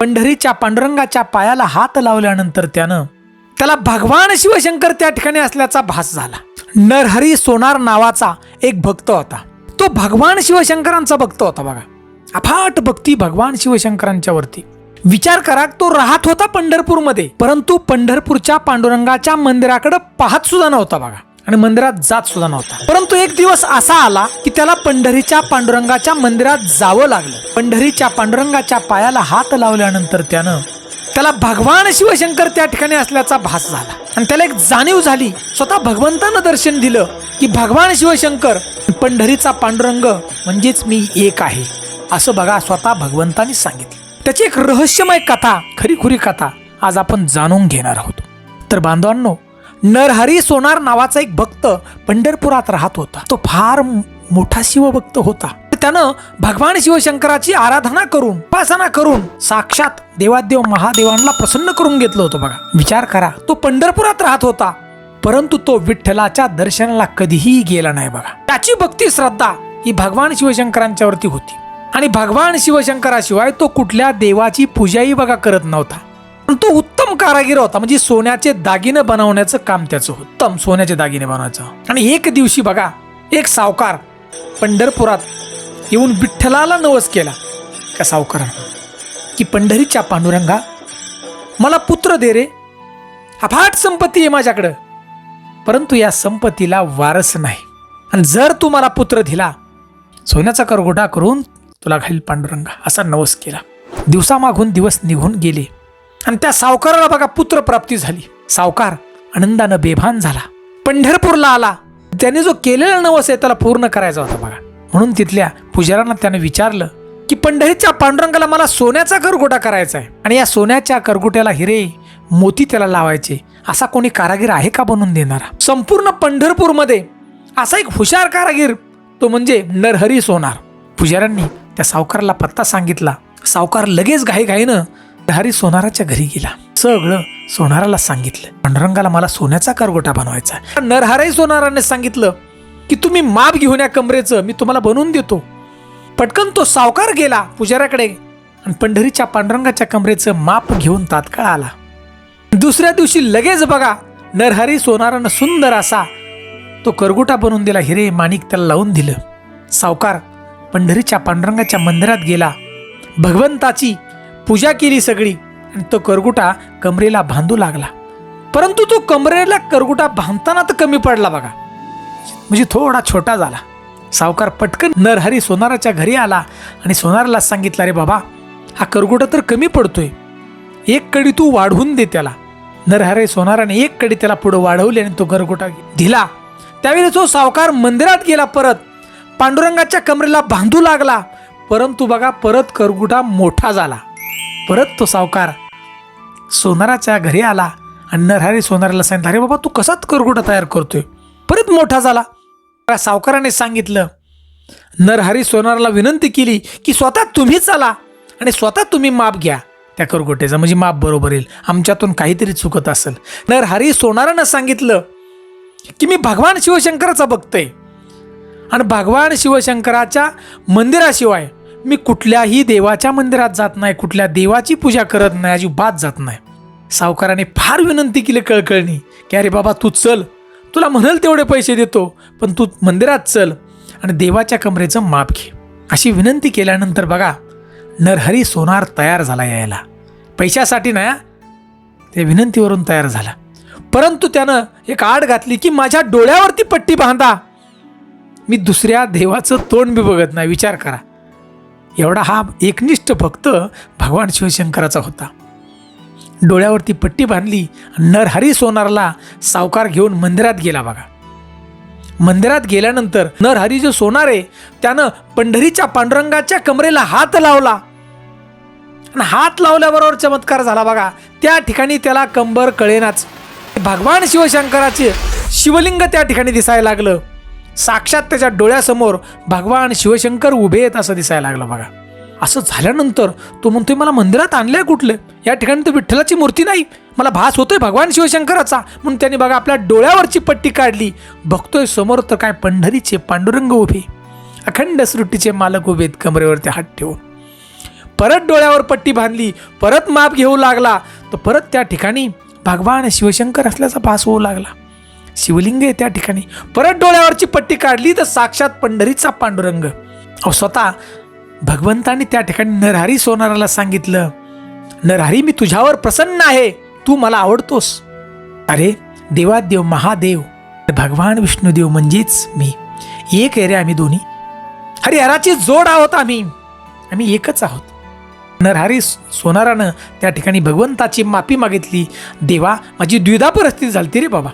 पंढरीच्या पांडुरंगाच्या पायाला हात लावल्यानंतर त्यानं त्याला भगवान शिवशंकर त्या ठिकाणी असल्याचा भास झाला. नरहरी सोनार नावाचा एक भक्त होता. तो भगवान शिवशंकरांचा भक्त होता बघा. अफाट भक्ती भगवान शिवशंकरांच्या वरती. विचार करा तो राहत होता पंढरपूरमध्ये परंतु पंढरपूरच्या पांडुरंगाच्या मंदिराकडे पाहत सुद्धा नव्हता बघा. आणि मंदिरात जात सुद्धा नव्हता. परंतु एक दिवस असा आला की त्याला पंढरीच्या पांडुरंगाच्या मंदिरात जावं लागलं. पंढरीच्या पांडुरंगाच्या पायाला हात लावल्यानंतर त्यानं त्याला भगवान शिवशंकर त्या ठिकाणी असल्याचा भास झाला. आणि त्याला एक जाणीव झाली. स्वतः भगवंतानं दर्शन दिलं की भगवान शिवशंकर पंढरीचा पांडुरंग म्हणजेच मी एक आहे असं बघा स्वतः भगवंतानी सांगितलं. त्याची एक रहस्यमय कथा खरीखुरी कथा आज आपण जाणून घेणार आहोत. तर बांधवांनो नरहरी सोनार नावाचा एक भक्त पंढरपुरात राहत होता. तो फार मोठा शिवभक्त होता. त्यानं भगवान शिवशंकराची आराधना करून उपासना करून साक्षात देवादेव महादेवांना प्रसन्न करून घेतलं होतं बघा. विचार करा तो पंढरपुरात राहत होता परंतु तो विठ्ठलाच्या दर्शनाला कधीही गेला नाही बघा. त्याची भक्ती श्रद्धा ही भगवान शिवशंकरांच्यावरती होती. आणि भगवान शिवशंकराशिवाय तो कुठल्या देवाची पूजाही बघा करत नव्हता. पण तो कारागीर होता. म्हणजे सोन्याचे दागिने बनवण्याचं काम त्याचं उत्तम सोन्याचे दागिने बनवायचं. आणि एक दिवशी बघा एक सावकार पंढरपुरात येऊन विठ्ठलाला नवस केला. त्या सावकारानं की पंढरीच्या पांडुरंगा मला पुत्र दे रे. अफाट संपत्ती आहे माझ्याकडं. परंतु या संपत्तीला वारस नाही. आणि जर तू मला पुत्र दिला सोन्याचा करगोटा करून तुला घालील पांडुरंगा. असा नवस केला. दिवसामागून दिवस निघून गेले. आणि त्या सावकाराला बघा पुत्र प्राप्ती झाली. सावकार आनंदानं बेभान झाला. पंढरपूरला आला. त्याने जो केलेला नवस आहे त्याला पूर्ण करायचा होता बघा. म्हणून तिथल्या पुजाऱ्यांना त्याने विचारलं की पंढरीच्या पांडुरंगाला मला सोन्याचा करगोटा करायचा आहे आणि या सोन्याच्या करगोट्याला हिरे मोती त्याला लावायचे. असा कोणी कारागीर आहे का बनवून देणारा? संपूर्ण पंढरपूरमध्ये असा एक हुशार कारागीर तो म्हणजे नरहरी सोनार. पुजाऱ्यांनी त्या सावकाराला पत्ता सांगितला. सावकार लगेच घाईघाईनं नरहरी सोनाराच्या घरी गेला. सगळं सोनाराला सांगितलं. पांडुरंगाला मला सोन्याचा करगोटा बनवायचा नरहराई सोनाराने सांगितलं की तुम्ही माप घेऊन या कमरेचं मी तुम्हाला बनवून देतो. पटकन तो सावकार गेला पुजाऱ्याकडे आणि पंढरीच्या पांडुरंगाच्या कमरेचं माप घेऊन तात्काळ आला. दुसऱ्या दिवशी लगेच बघा नरहरी सोनारानं सुंदर असा तो करगोटा बनवून दिला. हिरे माणिक त्याला लावून दिलं. सावकार पंढरीच्या पांडुरंगाच्या मंदिरात गेला. भगवंताची पूजा केली सगळी. आणि तो करगुटा कमरेला बांधू लागला. परंतु तो कमरेला करगुटा बांधताना तर कमी पडला बघा. म्हणजे थोडा छोटा झाला. सावकार पटकन नरहरी सोनाराच्या घरी आला आणि सोनाराला सांगितलं रे बाबा हा करगुटा तर कमी पडतोय. एक कडी तू वाढवून दे त्याला. नरहरे सोनाराने एक कडी त्याला पुढे वाढवली आणि तो करगुटा दिला. त्यावेळी तो सावकार मंदिरात गेला परत. पांडुरंगाच्या कमरेला बांधू लागला. परंतु बघा परत करगुटा मोठा झाला. परत तो सावकार. सोनाराच्या घरी आला आणि नरहरी सोनाराला सांगितलं अरे बाबा तू कसाच करगोटा तयार करतोय? परत मोठा झाला. सावकाराने सांगितलं नरहरी सोनाराला विनंती केली की स्वतः तुम्ही चला आणि स्वतः तुम्ही माप घ्या. त्या करगोट्याचा म्हणजे माप बरोबर येईल. आमच्यातून काहीतरी चुकत असेल. नरहरी सोनारानं सांगितलं की मी भगवान शिवशंकराचा बघतोय आणि भगवान शिवशंकराच्या मंदिराशिवाय मी कुठल्याही देवाच्या मंदिरात जात नाही कुठल्या देवाची पूजा करत नाही अजिबात जात नाही. सावकाराने फार विनंती केली कळकळणी की अरे बाबा तू चल. तुला म्हणाल तेवढे पैसे देतो पण तू मंदिरात चल आणि देवाच्या कमरेचं माप घे. अशी विनंती केल्यानंतर बघा नरहरी सोनार तयार झाला यायला. पैशासाठी नाही हा. त्या विनंतीवरून तयार झाला. परंतु त्यानं एक आड घातली की माझ्या डोळ्यावरती पट्टी बांधा. मी दुसऱ्या देवाचं तोंड बी बघत नाही विचार करा. एवढा हा एकनिष्ठ भक्त भगवान शिवशंकराचा होता. डोळ्यावरती पट्टी बांधली नरहरी सोनारला सावकार घेऊन मंदिरात गेला बघा. मंदिरात गेल्यानंतर नरहरी जो सोनार आहे त्यानं पंढरीच्या पांडुरंगाच्या कमरेला हात लावला. आणि हात लावल्याबरोबर चमत्कार झाला बघा. त्या ठिकाणी त्याला कंबर कळेनाच. भगवान शिवशंकराचे शिवलिंग त्या ठिकाणी दिसायला लागलं. साक्षात त्याच्या डोळ्यासमोर भगवान शिवशंकर उभे आहेत असं दिसायला लागलं बघा. असं झाल्यानंतर तो म्हणतोय मला मंदिरात आणलंय कुठलं? या ठिकाणी तर विठ्ठलाची मूर्ती नाही. मला भास होतोय भगवान शिवशंकराचा. म्हणून त्याने बघा आपल्या डोळ्यावरची पट्टी काढली. बघतोय समोर तर काय पंढरीचे पांडुरंग उभे. अखंड सृष्टीचे मालक उभे आहेत कमरेवरती हात ठेवून. परत डोळ्यावर पट्टी बांधली परत माप घेऊ लागला. तर परत त्या ठिकाणी भगवान शिवशंकर असल्याचा भास होऊ लागला. शिवलिंग आहे त्या ठिकाणी. परत डोळ्यावरची पट्टी काढली तर साक्षात पंढरीचा पांडुरंग. अहो स्वतः भगवंतांनी त्या ठिकाणी नरहरी सोनाराला सांगितलं नरहरी मी तुझ्यावर प्रसन्न आहे. तू मला आवडतोस. अरे देवादेव महादेव भगवान विष्णुदेव म्हणजेच मी. एक आहे रे आम्ही दोन्ही. हरिहराची जोड आहोत आम्ही. आम्ही एकच आहोत. नरहरी सोनारानं त्या ठिकाणी भगवंताची माफी मागितली. देवा माझी द्विधा परिस्थिती झालती रे बाबा.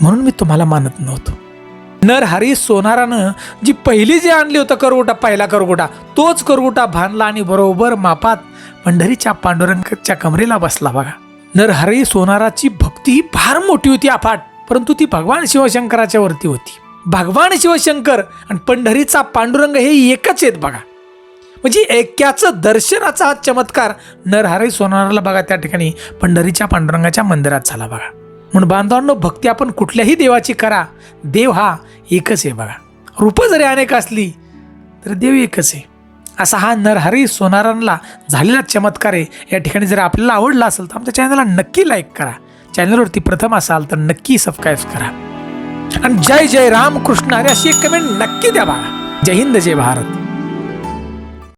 म्हणून मी तुम्हाला मानत नव्हतो. नरहरी सोनारानं जी पहिली जे आणली होतं करगोटा पहिला करगोटा तोच करगोटा भानला आणि बरोबर मापात पंढरीच्या पांडुरंगाच्या कमरेला बसला बघा. नरहरी सोनाराची भक्ती ही फार मोठी होती अफाट परंतु ती भगवान शिवशंकराच्या वरती होती. भगवान शिवशंकर आणि पंढरीचा पांडुरंग हे एकच आहेत बघा. म्हणजे एक्याचं दर्शनाचा हा चमत्कार नरहरी सोनाराला बघा त्या ठिकाणी पंढरीच्या पांडुरंगाच्या मंदिरात झाला बघा. म्हणून बांधवांनो भक्ती आपण कुठल्याही देवाची करा. देव हा एकच आहे बघा. रूपं जरी अनेक असली तर देव एकच आहे. असा हा नरहरी सोनारांना झालेला चमत्कार आहे. या ठिकाणी जर आपल्याला आवडला असेल तर आमच्या चॅनलला नक्की लाईक करा. चॅनलवरती प्रथम असाल तर नक्की सबस्क्राईब करा. आणि जय जय राम कृष्ण अशी एक कमेंट नक्की द्या बघा. जय हिंद जय भारत.